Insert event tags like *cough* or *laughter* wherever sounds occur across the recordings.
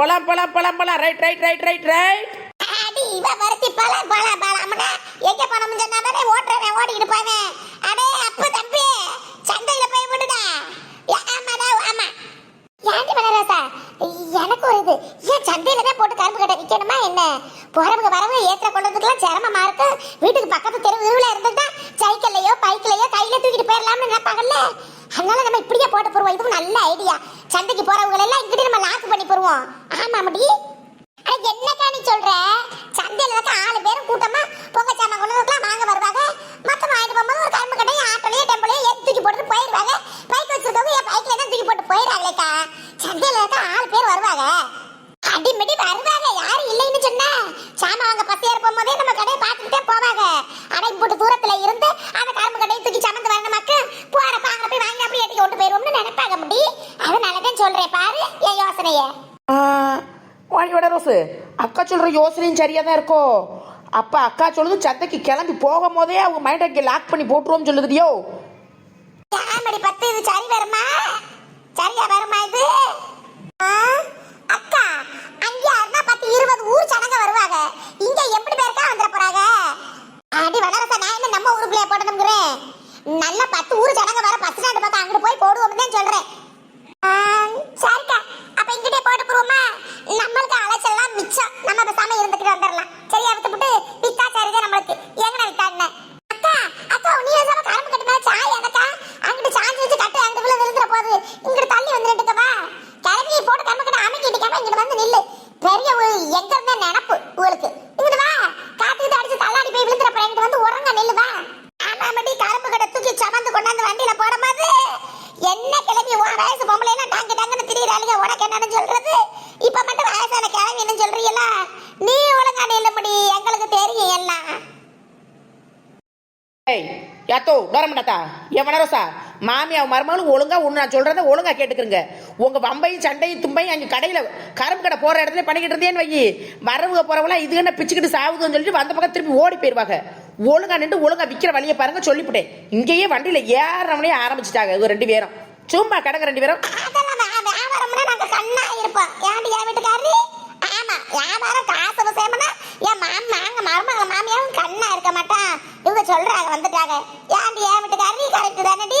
போலாம் போலாம் போலாம் போலாம் right right right right right அடி இவ வரத்தி பல பல பலம்னா எங்க பணம் சொன்னாதானே ஓட்டுறவன் ஓடிக்கிட்டு போவேன். அடே அப்ப தம்பி சந்தையில போய் விடுடா. ஆமாடா ஆமா ஏண்டி மனராசா எனக்கு ஒரு இது. ஏன் சந்தையில தான் போட்டு கரும்பு கடை விற்கணுமா என்ன? போறவங்க வரவங்க ஏற்ற கொண்டதுக்கெல்லாம் சிரமமா இருக்கு. வீட்டுக்கு பக்கத்து தெரு வீவுல இருந்துட்டா சைக்கிள்லயோ பைக்கிலையோ கையில தூக்கிட்டு போயிடலாம்னு நினைப்பாங்கல்ல. அதனால நம்ம இப்படியே போட்டு போடுவோம். இதுவும் நல்ல ஐடியா சந்தைக்கு போறவங்க எல்லாம் இங்கிட்டு நம்ம லாக் பண்ணி போடுவோம். ஆமா முடி என்னக்கா நீ சொல்ற? சந்தையில இருக்க ஆளு பேரும் கூட்டமா பொங்க சாமான் கொண்டு வரலாம் வாங்க வருவாங்க. மொத்தம் வாங்கிட்டு போகும்போது ஒரு கரும்பு கட்டையும் ஆட்டோலையும் டெம்போலையோ ஏன் தூக்கி போட்டு போயிருவாங்க பைக் வச்சிருக்கவங்க என் பைக்ல தான் தூக்கி போட்டு போயிடுறாங்களேக்கா. சந்தையில இருக்க ஆளு பேர் வருவாங்க. அடிமடி வருவாங்க. யாரும் இல்லைன்னு சொன்னா. சாமான் வாங்க பத்து ஏற போகும்போதே நம்ம கடையை பார்த்துக்கிட்டே போவாங்க. அடை போட்டு தூரத்துல இருந்து அந்த கரும்பு கடையை தூக்கி சமந்து வர மக்கள் போற பாங்க போய் ஏற்றி கொண்டு போயிருவோம்னு நினைப்பாங்க முடி. அதனால தான் சொல்றேன் பாரு என் யோசனையை. வாங்கியோட ரோஸு. அக்கா சொல்ற யோசனையும் சரியா தான் இருக்கோ. அப்ப அக்கா சொல்லுது சந்தைக்கு கிளம்பி போகும் போதே அவங்க மைண்ட் அங்கே லாக் பண்ணி போட்டுருவோம் சொல்லுதுடியோ. ஆமடி பத்து இது சரி வருமா? சரியா வருமா இது ஆ? அக்கா அங்க யாருன்னா பத்து இருபது ஊர் சனங்க வருவாங்க இங்க எப்படி பேருக்கா வந்துட போறாங்க அடி வளரச நான் என்ன நம்ம ஊருக்குள்ளே போடணுங்கிறேன் நல்ல பத்து ஊர் சனங்க வர பஸ் ஸ்டாண்ட் பக்கம் அங்கிட்டு போய் போடுவோம் தான் சொல்றேன் ஆ, சரிக்கா அப்ப இங்கிட்டே போட்டு போடுவோமா நம்மளுக்கு அலைச்சல்லாம் மிச்சம் நம்ம பேசாம இருந்துக்கிட்டு வந்துடலாம் சரியா விட்டுப்புட்டு வித்தா சரிதான் நம்மளுக்கு எங்கன வித்தா என்ன அக்கா அக்கா நீ ஏதாவது கரும்பு கட்டு மேல சாய் அக்கா அங்கிட்டு சாஞ்சி வச்சு கட்டு அங்கிட்டு விழுந்து விழுந்துற போகுது இங்கிட்டு தள்ளி வந்துட்டு வா நீ போட்டு கரும்பு கட்டு அமைக்கிட்டுக்காம இங்கிட்டு வந்து நில்லு. பெரிய ஒரு எங்க இருந்த நினப்பு உங்களுக்கு. இங்கிட்டு வா. காத்துக்கிட்டு அடிச்சு தள்ளாடி போய் விழுந்துற போற இங்கிட்டு வந்து உறங்க நில்லு வா. ஆமாமடி கரும்பு கடை தூக்கி சமந்து கொண்டாந்து வண்டியில போடும்போது என்ன கிளம்பி உன் வயசு பொம்பளை எல்லாம் டாங்கு டாங்குன்னு திரியிறாளுங்க? உனக்கு என்னன்னு சொல்றது? இப்ப மட்டும் வயசான கிளம்பின்னு சொல்றீங்களா? நீ ஒழுங்கா நில்ல எங்களுக்கு தெரியும் எல்லாம். ஏய் யாத்தோ வரமாட்டாத்தா என் வனரசா? மாமியார் மருமகளும் ஒழுங்கா ஒன்று நான் சொல்றத ஒழுங்கா கேட்டுக்கிறங்க. உங்க வம்பையும் சண்டையும் தும்பையும் அங்கே கடையில் கரும்பு கடை போற இடத்துல பண்ணிக்கிட்டு இருந்தேன்னு வையி. வரவுக போறவங்களாம் இது என்ன பிச்சுக்கிட்டு சாவுதுன்னு சொல்லிட்டு வந்த பக்கம் திருப்பி ஓடி போயிருவாங்க. ஒழுங்கா நின்று ஒழுங்கா விற்கிற வழியை பாருங்க சொல்லிவிட்டேன். இங்கேயே வண்டியில் ஏறவனே ஆரம்பிச்சிட்டாங்க இவங்க ரெண்டு பேரும். சும்மா கிடங்க ரெண்டு பேரும். ஆமா வியாபாரம் காசு விஷயம்னா என் மாம் நாங்க மருமக மாமியாவும் கண்ணா இருக்க மாட்டான் இவங்க சொல்றாங்க வந்துட்டாங்க. ஏன்டி ஏன் என் வீட்டுக்காரி கரெக்ட் தானடி.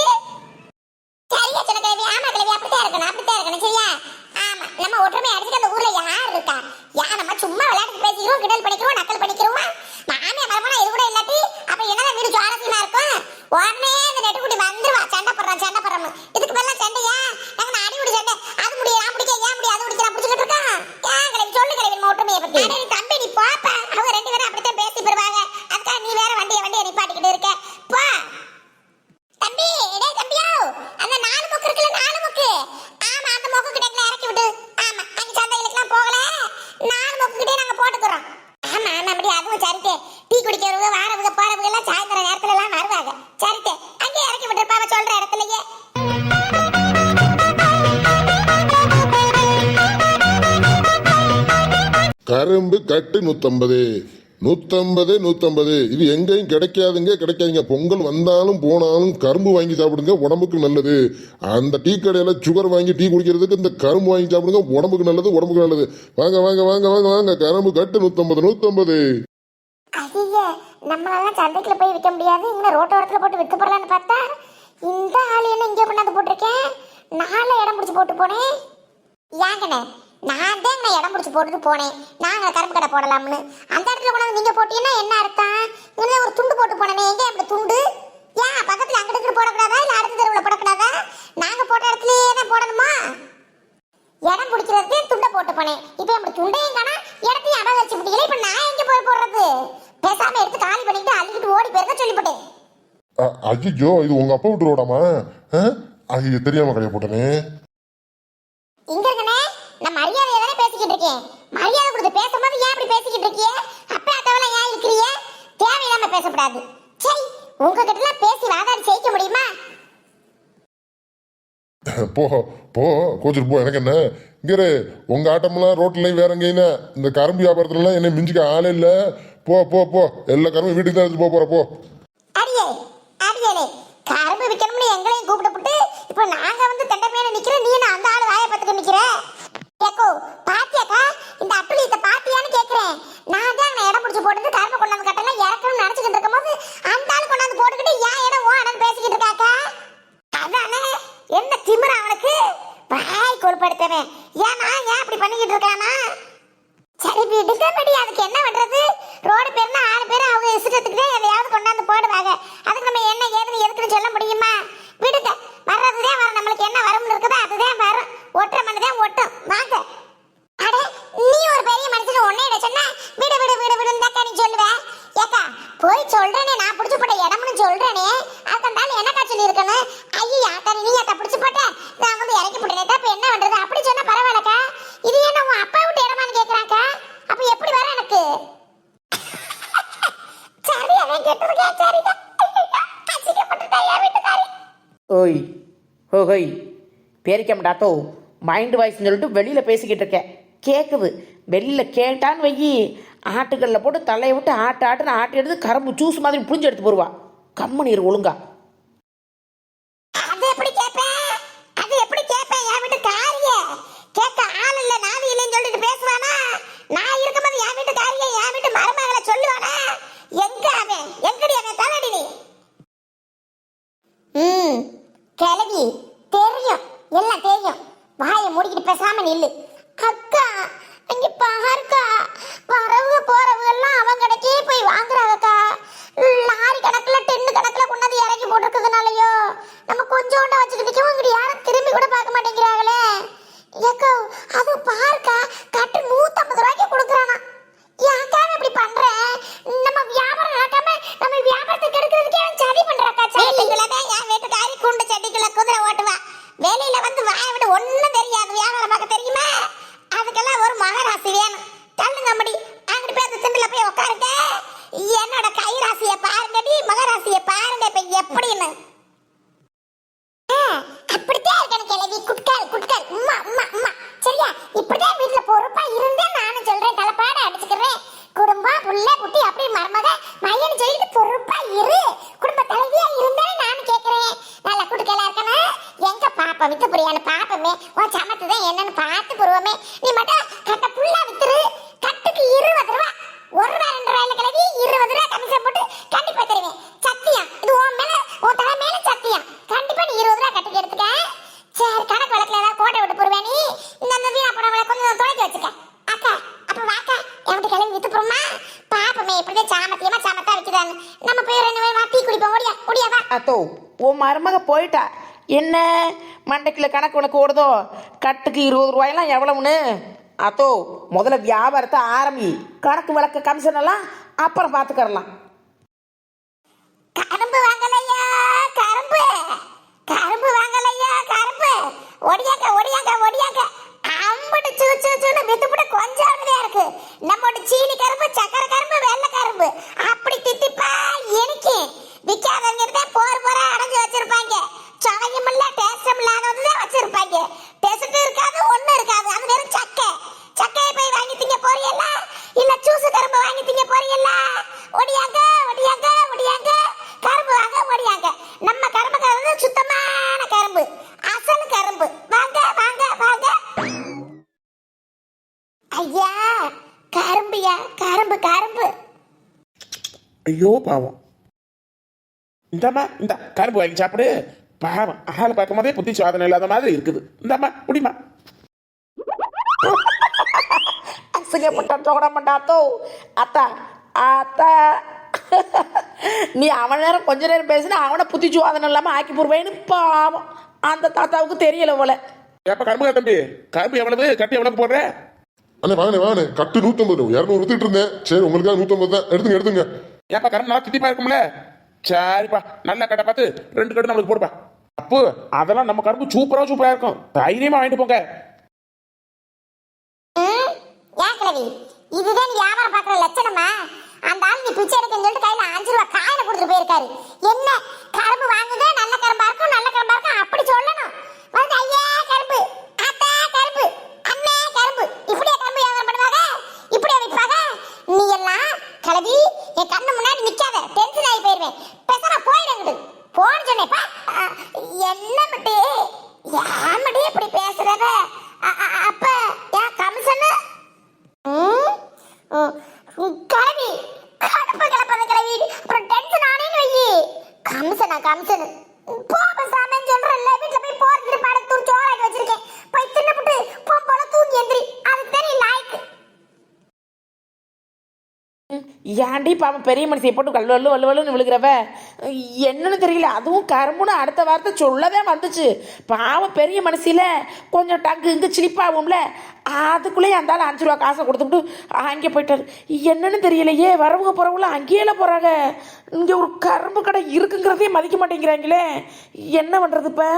கரும்பு கட்டு நூத்தம்பது. நூத்தம்பது நூத்தம்பது. இது எங்கேயும் கிடைக்காதுங்க கிடைக்காதுங்க. பொங்கல் வந்தாலும் போனாலும் கரும்பு வாங்கி சாப்பிடுங்க உடம்புக்கு நல்லது. அந்த டீ கடையில் சுகர் வாங்கி டீ குடிக்கிறதுக்கு இந்த கரும்பு வாங்கி சாப்பிடுங்க உடம்புக்கு நல்லது உடம்புக்கு நல்லது. வாங்க வாங்க வாங்க வாங்க வாங்க. கரும்பு கட்டு நூத்தம்பது நூத்தம்பது. ஐயே நம்மளால சந்தைக்குள்ள போய் விற்க முடியாது. இன்னும் ரோட்டோரத்தில் போட்டு விற்க போடலான்னு பார்த்தா இந்த ஆள் என்ன இங்கே கொண்டாந்து போட்டிருக்கேன்? நாலு இடம் பிடிச்சி போட்டு போனேன். ஏங்கண்ணே நான் தான் நான் இடம் பிடிச்சி போட்டுட்டு போனேன். நாங்கள் கரும்பு கடை போடலாம்னு. அந்த இடத்துல கொண்டாந்து நீங்கள் போட்டீங்கன்னா என்ன அர்த்தம்? இங்கே ஒரு துண்டு போட்டு போனேன். எங்கே அப்படி துண்டு? ஏன் பக்கத்தில் அங்கிட்டு போடக்கூடாதா? இல்லை அடுத்த தெருவில் போடக்கூடாதா? நாங்கள் போட்ட இடத்துலையே தான் போடணுமா? இடம் பிடிக்கிறதுக்கு துண்டை போட்டு போனேன். இப்போ அப்படி துண்டையும் காணா இடத்தையும் அபகரிச்சு விட்டீங்களே இப்போ நான் எங்கே போய் போடுறது? பேசாம எடுத்து காலி பண்ணிட்டு அள்ளிக்கிட்டு ஓடி போயிருக்க சொல்லிவிட்டேன். ஐயோ இது உங்க அப்பா விட்டு ரோடாமா? ஐயோ தெரியாம கடையை போட்டனே இங்க இருக்கனே நான் மரியாதையா தானே பேசிக்கிட்டு இருக்கேன் மரியாதை கொடுத்து பேசும்போது ஏன் இப்படி பேசிக்கிட்டு இருக்கிய அப்பா அத்தவெல்லாம் ஏன் இருக்கிறிய தேவையில்லாம பேசக்கூடாது சரி உங்ககிட்ட பேசி வாதாடி ஜெயிக்க முடியுமா? போ போ கோச்சிட்டு போ. எனக்கு என்ன? இங்கே உங்க ஆட்டம்லாம் ரோட்ல வேற எங்கேயும் இந்த கரும்பு வியாபாரத்துலலாம் என்ன மிஞ்சிக்க ஆளே இல்லை. போ போ போ. எல்லா கரும்பு வீட்டுக்கு தான் எடுத்து போக போற போ அடியே அடியலே கரும்பு விற்கணும்னு எங்களையும் கூப்பிட்டு இப்போ நாங்க வந்து தண்டை மேல நிக்கிறோம் நீ நான் அந்த ஆளு வாயை பார்த்துட்டு நிக்கிற ஏக்கோ பாத்தியாக்கா விடுங்க படி அதுக்கு என்ன பண்றது ரோடு பேர்னா ஆறு பேர் அவங்க இஷ்டத்துக்கு தான் எதையாவது கொண்டாந்து போடுவாங்க அதுக்கு நம்ம என்ன ஏதுன்னு எதுக்குன்னு சொல்ல முடியுமா விடுங்க வர்றதுதான் வரும் நம்மளுக்கு என்ன வரும்னு இருக்குதோ அதுதான் வரும் ஒட்டுற மண்ணு தான் ஒட்டும் வாங்க அட நீ ஒரு பெரிய மனுஷன் உன்னையிட சொன்னா விடு விடு விடு விடுன்னு தாக்கா நீ சொல்லுவ ஏக்கா போய் சொல்றேனே நான் புடிச்சு போட்ட இடம்னு சொல்றேனே அதுக்கண்டாலும் என்னக்கா சொல்லி இருக்கணும் ஐயா அக்கா நீ அக்கா புடிச்சு போட்ட நான் வந்து இறக்கி போட்டேன் அப்ப என்ன பண்றது அப்படி சொன்னா பரவாயில்லக்கா இது என்ன உன் அப்பா விட்டு இடமான்னு கேக்குறாக்கா அப்ப எப்படி வர எனக்கு சரி அவன் கேட்டிருக்கேன் சரிதான் அசிங்கப்பட்டுட்டா என் வீட்டுக்காரி ஓய் ஓஹோய் பேரிக்க பேரிக்கம்டாத்தோ மைண்ட் வாய்ஸ்னு சொல்லிட்டு வெளியில் பேசிக்கிட்டு இருக்கேன். கேட்குது வெளியில் கேட்டான்னு வையி ஆட்டுக்கல்ல போட்டு தலையை விட்டு ஆட்டு ஆட்டுன்னு ஆட்டி எடுத்து கரும்பு ஜூஸ் மாதிரி புளிஞ்சு எடுத்து போடுவா கம்மு நீர் ஒழுங்கா அது எப்படி கேட்பேன் அது எப்படி கேட்பேன் என் வீட்டு காரிய கேட்க ஆள் இல்ல நாதி இல்லைன்னு சொல்லிட்டு பேசுவானா நான் இருக்கும்போது என் வீட்டு காரிய என் வீட்டு மருமகளை சொல்லுவானா எங்க அவன் எங்கடி அவன் தலைடி நீ ம் கிளவி தெரியும் எல்லாம் தெரியும் வாயை மூடிக்கிட்டு பேசாம நில்லு அக்கா இங்க பாருக்கா வரவுக போறவங்க எல்லாம் அவன் கடைக்கே போய் வாங்குறாங்கக்கா லாரி கணக்குல டென்னு கணக்குல கொண்டாந்து இறக்கி போட்டிருக்கிறதுனாலயோ நம்ம கொஞ்சோண்ட வச்சுக்கிட்டு இங்கிட்டு யாரும் திரும்பி கூட பார்க்க மாட்டேங்கிறாங்களே ஏக்கோ அது பாருக்கா கட்டு நூத்தம்பது ரூபாய்க்கு கொடுக்குறானா ஏக்கா இப்படி பண்ற நம்ம வியாபாரம் நடக்காம நம்ம வியாபாரத்தை கெடுக்கிறதுக்கே அவன் சதி பண்றாக்கா சட்டிக்குள்ள தான் என் வீட்டுக்காரி குண்டு சட்டிக்குள்ள குதிரை ஓட்டுவா வெளியில வந்து வாய விட ஒண்ணும் தெரியாது வியாபாரம் பார்க்க தெரியுமா அதுக்கெல்லாம் ஒரு மகராசி வேணும் தள்ளுங்க முடி அங்கிட்டு போய் அந்த திண்டுல போய் உட்காருங்க என்னோட கை ராசியை பாருங்கடி மகராசியை பாருங்க இப்ப எப்படின்னு அப்படித்தான் இருக்கணும் கிழவி குட்கால் குட்கால் உம்மா உம்மா உம்மா சரியா இப்படிதான் வீட்டுல பொறுப்பா இருந்தேன் நானும் சொல்றேன் தலைப்பாட அடிச்சுக்கிறேன் குடும்பம் புள்ள குட்டி அப்படி மருமக மையன் சொல்லிட்டு பொறுப்பா இரு குடும்ப தலைவியா இருந்தேன் நானும் கேக்குறேன் நல்ல குடுக்கலா இருக்கணும் எங்க பாப்பா வித்து புரியான்னு பாப்பமே உன் சமத்து தான் என்னன்னு பார்த்து புருவமே நீ மட்டும் கட்ட புல்லா வித்துரு கட்டுக்கு இருபது ரூபா ஒரு ரூபா ரெண்டு ரூபாயில கிளவி இருபது ரூபா கமிஷன் போட்டு கண்டிப்பா தருவேன் சத்தியம் இது உன் மேல உன் தலை மேல சத்தியம் கண்டிப்பா நீ இருபது ரூபா கட்டுக்கு எடுத்துக்க சரி கணக்கு வழக்குல ஏதாவது கோட்டை விட்டு போடுவேன் நீ இந்த அந்த வீணா படங்களை கொஞ்சம் துடைக்க வச்சுக்க அக்கா அப்ப வாக்கா என்கிட்ட கிளம்பி வித்து போமா பாப்பமே இப்படிதான் சாமத்தியமா சாமத்தா வைக்கிறாங்க நம்ம போய் ரெண்டு பேரும் வா, டீ குடிப்போம் ஓடியா ஓடியா வா அத்தோ உன் மருமக போயிட்டா. என்ன? மண்டைக்கில் கணக்கு உனக்கு ஓடுதோ? கட்டுக்கு இருபது ரூபாயெல்லாம் எவ்வளவுன்னு? அத்தோ முதல்ல வியாபாரத்தை ஆரம்பி கணக்கு வழக்கு கமிஷன் எல்லாம் அப்புறம் பார்த்துக்கறலாம் கரும்பு வாங்கலையா? கரும்பு. கரும்பு வாங்கலையா? கரும்பு. ஒடியாக்க ஒடியாக்க ஒடியாக்க. அம்பட்டு சூ சூ சூன்னு வித்துப்புட்டு கொஞ்சம் இருக்கு. நம்மோட சீனி கரும்பு சக்கரை கரும்பு வெள்ளை கரும்பு. விற்காதவங்க போர் போற அடைஞ்சு வச்சிருப்பாங்க. சுவையும் இல்ல டேஸ்டும் இல்லாதது வச்சிருப்பாங்க. டேஸ்ட் இருக்காது ஒண்ணும் இருக்காது. அது வெறும் சக்கை. சக்கையை போய் வாங்கி திங்க போறீல்ல இல்ல சூசு கரும்பு வாங்கி திங்க போறீல்ல ஒடியாங்க ஒடியாங்க ஒடியாங்க. கரும்பு வாங்க ஒடியாங்க. நம்ம கரும்பு கரும்பு சுத்தமான கரும்பு. அசல் கரும்பு. வாங்க வாங்க வாங்க. ஐயா கரும்புயா? கரும்பு கரும்பு. ஐயோ பாவம். இந்தாம்மா இந்த கரும்பு வாங்கி சாப்பிடு. பாவம் ஆள் பார்க்கும் போதே புத்தி சாதனை இல்லாத மாதிரி இருக்குது. இந்தாம்மா முடியுமா அசிங்கப்பட்ட தொட மாட்டாத்தோ அத்தா அத்தா. நீ அவன் நேரம் கொஞ்ச நேரம் பேசினா அவனை புத்திச்சு வாதனம் இல்லாமல் ஆக்கி போடுவேன்னு பாவம். அந்த தாத்தாவுக்கு தெரியல போல. ஏப்பா கரும்பு தம்பி? கரும்பு எவ்வளவு? கட்டி எவ்வளவு போடுற? அண்ணே வாங்கண்ணே வாங்கண்ணே. கட்டு நூத்தம்பது. இரநூறு வித்துட்டு இருந்தேன். சரி உங்களுக்காக நூத்தம்பது தான். எடுத்துங்க எடுத்துங்க. ஏப்பா கரும்பு நல்லா திட்டிப்பா இருக்கும்ல? சரிப்பா. நல்ல கடை பார்த்து ரெண்டு கடை நம்மளுக்கு போடுப்பா. அப்போ அதெல்லாம் நம்ம கரும்பு சூப்பரா சூப்பரா இருக்கும். தைரியமா வாங்கிட்டு போங்க. ம், இதுதான் வியாபாரம் பார்க்குற லட்சணமா? அந்த ஆள் நீ பிச்சை எடுக்கன்னு சொல்லிட்டு கையில அஞ்சு ரூபா காயில கொடுத்துட்டு போயிருக்காரு. என்ன கரும்பு வாங்குங்க நல்ல கரும்பா இருக்கும் நல்ல கரும்பா இருக்கும் அப்படி சொல்லணும். வந்து ஐயா கரும்பு அத்தா கரும்பு அண்ணே கரும்பு இப்படியே கரும்பு வியாபாரம் பண்ணுவாங்க இப்படியே விற்பாங்க நீ எல்லாம் என் கண்ணு முன்னாடி நிக்காத. டென்ஷன் ஆகி போயிருவேன். பேசாம போயிடுங்க போன்னு சொன்னேப்பா என்ன மட்டி? ஏன் இப்படி பேசுறத அ, அ, அப்ப என் கமிஷனு ம், ம், கிளவி கடுப்பு கிளப்பாத கிளவி அப்புறம் டென்ஷன் ஆனேன்னு வையி கமிஷனா கமிஷன் போ பேசாமன்னு சொல்றேன்ல வீட்டுல போய் போறதுக்கு படத்தூர் சோறாக்கி வச்சிருக்கேன் போய் தின்னுபிட்டு போ போல தூங்கி எந்திரி அதுக்கு தான் நீ லாய்க்கு ஏன்டி பாவம் பெரிய மனுஷியை போட்டு கல்லு வல்லு வல்லு வல்லுன்னு விழுகிறவ என்னன்னு தெரியல. அதுவும் கரும்புன்னு அடுத்த வார்த்தை சொல்லவே வந்துச்சு. பாவம் பெரிய மனசில கொஞ்சம் டங்கு இங்கு சிரிப்பாகும்ல. அதுக்குள்ளேயே அந்தாலும் அஞ்சு ரூபா காசை கொடுத்துக்கிட்டு அங்கே போயிட்டாரு. என்னன்னு தெரியலையே வரவங்க போகிறவங்களாம் அங்கேயே போகிறாங்க இங்கே ஒரு கரும்பு கடை இருக்குங்கிறதே மதிக்க மாட்டேங்கிறாங்களே. என்ன பண்ணுறது இப்போ?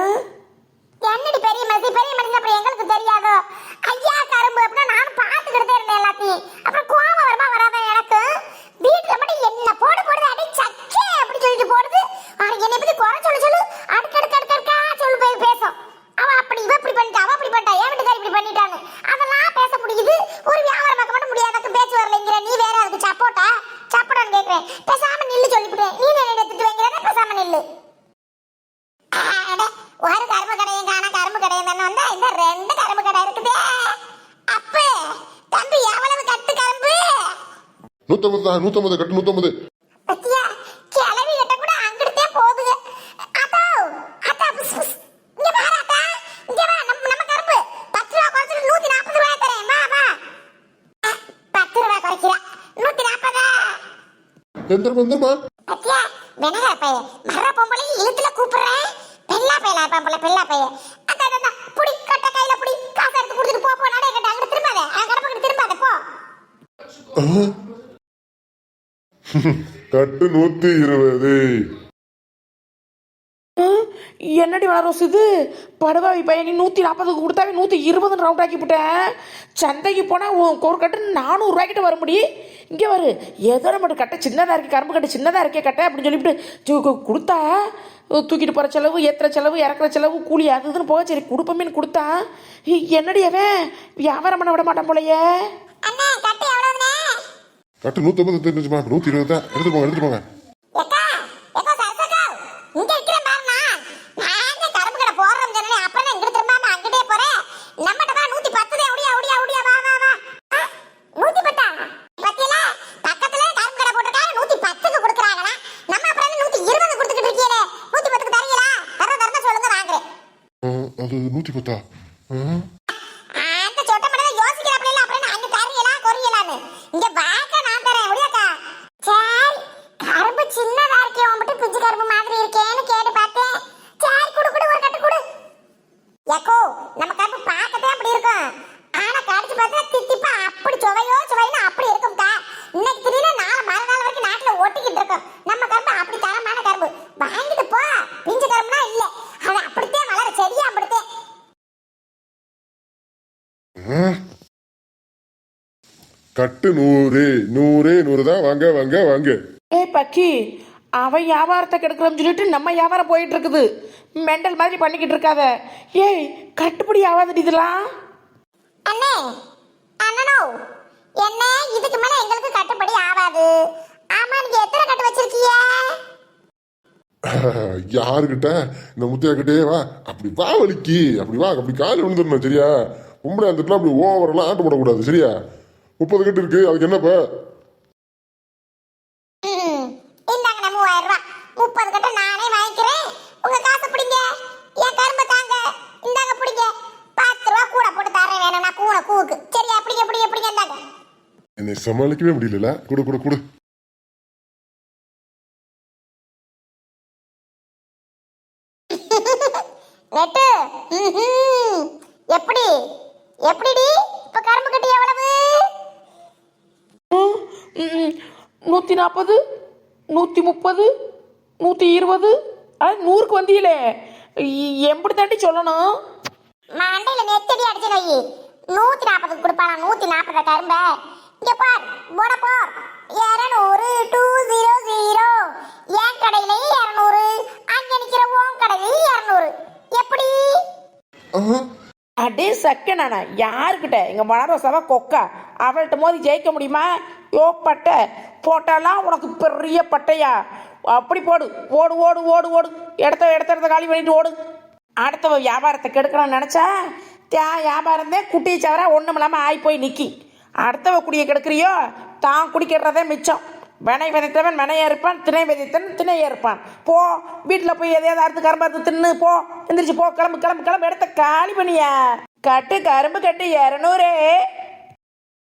என்னடி பெரிய மனுஷி? பெரிய மனுஷி அப்புறம் எங்களுக்கு தெரியாதோ? ஐயா கரும்பு அப்படின்னா நானும் பார்த்துக்கிட்டே இருந்தேன் எல்லாத்தையும். அப்புறம் கோபம் வருமா வராதா எனக்கு? வீட்டுல மட்டும் என்ன போடு போடுது அடி சக்கே அப்படி சொல்லிட்டு போடுது. ஆனா என்னை பத்தி குறை சொல்லு சொல்லு. அடுத்தடுத்து அடுக்கு அடுக்கு அடுக்கா சொல்லு போய் பேசும் அவ அப்படி இவ இப்படி பண்ணிட்டா அவ அப்படி பண்ணிட்டா என் வீட்டுக்காரி இப்படி பண்ணிட்டான்னு அதெல்லாம் பேச முடியுது ஒரு வியாபாரம் பார்க்க மட்டும் முடியாதக்கு பேச்சு வரலைங்கிற நீ வேற அதுக்கு சப்போட்டா சப்போட்டான்னு கேட்கிறேன் பேசாம நில்லு சொல்லிவிட்டேன் நீ என்ன எடுத்துட்டு வைங்கிறத பேசாம நில்லு அட, ஒரு கரும்பு கடையும் காண கரும்பு கடையும் தானே வந்தா இந்த ரெண்டு கரும்பு கடை இருக்குதே அப்ப தம்பி எவ்வளவு கட்டு கரும்பு நூத்தம்பது தான் நூத்தம்பது கட்டு நூத்தம்பது பத்தியா கிளவி கிட்ட கூட அங்கிட்டே போகுது அதோ அதா புஸ் புஸ் இங்க பாரு அதா இங்க வா நம்ம நம்ம கரும்பு பத்து ரூபா குறைச்சிட்டு நூத்தி நாற்பது ரூபாய் தரேன் வா வா அஹ், பத்து ரூபா குறைக்கிறா. நூத்தி நாற்பதா எந்திரமா எந்திரமா பத்தியா வெனகர பைய மர பொம்பளை இழுத்துல கூப்பிடுறேன். பெல்லா பையல பொம்பளை பெல்லா பைய அக்கா அக்கா புடி கட்ட கையில புடி காசு எடுத்து கொடுத்துட்டு போ போ நடை கட்ட. அங்கிட்டு திரும்பாத. அங்க கடப்பக்கிட்டு திரும்பாத போ. கட்டு நூத்தி இருபது. என்னடி வளரோஸ் இது? படுவாவி பையன் நூற்றி நாற்பதுக்கு கொடுத்தாவே நூற்றி இருபதுன்னு ரவுண்ட் ஆக்கி போட்டேன் சந்தைக்கு போனால் ஒரு கட்டு நானூறுரூவாய்க்கிட்ட வர முடியும் இங்கே வரு. ஏதோ நம்ம கட்டை சின்னதாக இருக்கு கரும்பு கட்டை சின்னதாக இருக்கே கட்டை அப்படின்னு சொல்லிவிட்டு கொடுத்தா தூக்கிட்டு போகிற செலவு ஏற்றுற செலவு இறக்குற செலவு கூலி அது இதுன்னு போக சரி கொடுப்போமேன்னு கொடுத்தா. இ- என்னடி அவன்? வியாபாரம் பண்ண விட மாட்டான் போலயே. அண்ணே கட்டு எவ்வளவுனே கட்டு தெரிஞ்சுமா நூத்தி இருபது தான் எடுத்து போங்க எடுத்து போங்க எக்கா எக்கா சரசக்கா இங்க இருக்கிறேன் பாருண்ணா நான் தான் கரும்பு கடை போடுறோம் சொன்னேன் அப்புறம் நான் இங்கிட்டு திரும்பாம அங்கிட்டே போறேன் நம்மகிட்ட தான் நூத்தி பத்து தான் ஒடியா ஒடியா ஒடியா வா வா வா ஆ, நூத்தி பத்தா பத்தியில பக்கத்துல கரும்பு கடை போட்டிருக்காங்க நூத்தி பத்துக்கு கொடுக்குறாங்களா நம்ம அப்புறம் என்ன நூத்தி இருபது கொடுத்துக்கிட்டு இருக்கீங்களே நூத்தி பத்துக்கு தரீங்களா தர தரத சொல்லுங்க வாங்குறேன் ஆ, அது நூத்தி பத்தா ஆ, அந்த சொட்ட மடல யோசிக்கிறாப்ல இல்ல அப்புறம் அங்க தரீங்களா கொரியலான்னு இங்க வாக்க நான் தரேன் முடியாக்கா சரி கரும்பு சின்னதா இருக்கே உன்கிட்ட பிஞ்சு கரும்பு மாதிரி இருக்கேன்னு கேட்டு பார்த்தேன். சரி குடு குடு ஒரு கட்டு குடு. ஏக்கோ நம்ம கரும்பு பார்க்கதே அப்படி இருக்கும். ஆனா கடிச்சு பார்த்தா தித்திப்பா அப்படி சுவையோ சுவைன்னு அப்படி இருக்கும்க்கா இன்னைக்கு திடீர்னு நாலு மறுநாள் வரைக்கும் நாட்டுல ஒட்டிக்கிட்டு இருக்கோம். நம்ம கரும்பு அப்படி தரமான கரும்பு. வாங்கிட்டு போ. பிஞ்சு கரும்புனா இல்ல. அது அப்படித்தான் வளர செடியா அப்படித்தே. கட்டு நூறு நூறு நூறு தான். வாங்க வாங்க வாங்க. பக்கி அவன் வியாபாரத்தை கெடுக்கிறோம்னு சொல்லிட்டு நம்ம வியாபாரம் போயிட்டு இருக்குது மெண்டல் மாதிரி பண்ணிக்கிட்டு இருக்காத. ஏய் கட்டுப்படி ஆகாதடி இதெல்லாம். அண்ணே அண்ணனோ என்ன? இதுக்கு மேல எங்களுக்கு கட்டுப்படி ஆகாது. ஆமா நீங்க எத்தனை கட்டு வச்சிருக்கீங்க? *laughs* யாருக்கிட்ட? இந்த முத்தியா கிட்டே வா. அப்படி வா வலிக்கு. அப்படி வா. அப்படி கால் விழுந்துடணும் சரியா? உம்பளை அந்த அப்படி ஓவரெல்லாம் ஆட்டு போடக்கூடாது சரியா? முப்பது கட்டு இருக்கு. அதுக்கு என்னப்பா? இந்தாங்க நம்ம மூவாயிரம் ரூபாய். முப்பது கட்டு நானே வாங்கிக்கிறேன். உங்க காசை பிடிங்க. என் கரும்பை தாங்க. இந்தாங்க பிடிங்க. பத்து ரூபா கூட போட்டு தரேன் வேணும்னா கூன கூக்கு சரியா? பிடிங்க பிடிங்க பிடிங்க இந்தாங்க. என்னை சமாளிக்கவே முடியல கொடு கொடு கொடு. நெட்டு. எப்படி? எப்படிடி? இப்ப கரும்பு கட்டி எவ்வளவு? நூற்றி நாற்பது நூற்றி முப்பது நூற்றி இருபது அது நூறுக்கு வந்தீங்களே எப்படி தாண்டி சொல்லணும். மண்டையில நெத்தடி அடிச்சு வை. நூத்தி நாற்பதுக்கு கொடுப்பானா? நூத்தி நாற்பது கரும்ப. இங்க பார் போட போர் இருநூறு டூ ஜீரோ ஜீரோ என் கடையிலையும் இருநூறு. அங்க நிக்கிற உன் கடையிலையும் இருநூறு. எப்படி? ஆஹா. அடே சக்க யாருக்கிட்ட எங்கள் மனரோசாவா கொக்கா. அவள்கிட்ட மோதி ஜெயிக்க முடியுமா? யோ பட்டை. போட்டாலாம் உனக்கு பெரிய பட்டையா? அப்படி போடு. ஓடு ஓடு ஓடு ஓடு. இடத்த இடத்த இடத்த காலி பண்ணிட்டு ஓடு. அடுத்தவ வியாபாரத்தை கெடுக்கணும்னு நினச்சா தே வியாபாரம் தான் குட்டியை சவரா ஒன்றும் இல்லாமல் ஆகி போய் நிற்கி அடுத்தவ குடியை கெடுக்கிறியோ தான் குடிக்கிறதே மிச்சம். வினை விதைத்தவன் வினைய இருப்பான் திணை விதைத்தவன் திணைய போ வீட்டில் போய் எதையாவது அறுத்து கரும்பு அறுத்து தின்னு போ. எந்திரிச்சு போ கிளம்பு கிளம்பு கிளம்பு இடத்த காலி பண்ணியா கட்டு கரும்பு கட்டு இரநூறு.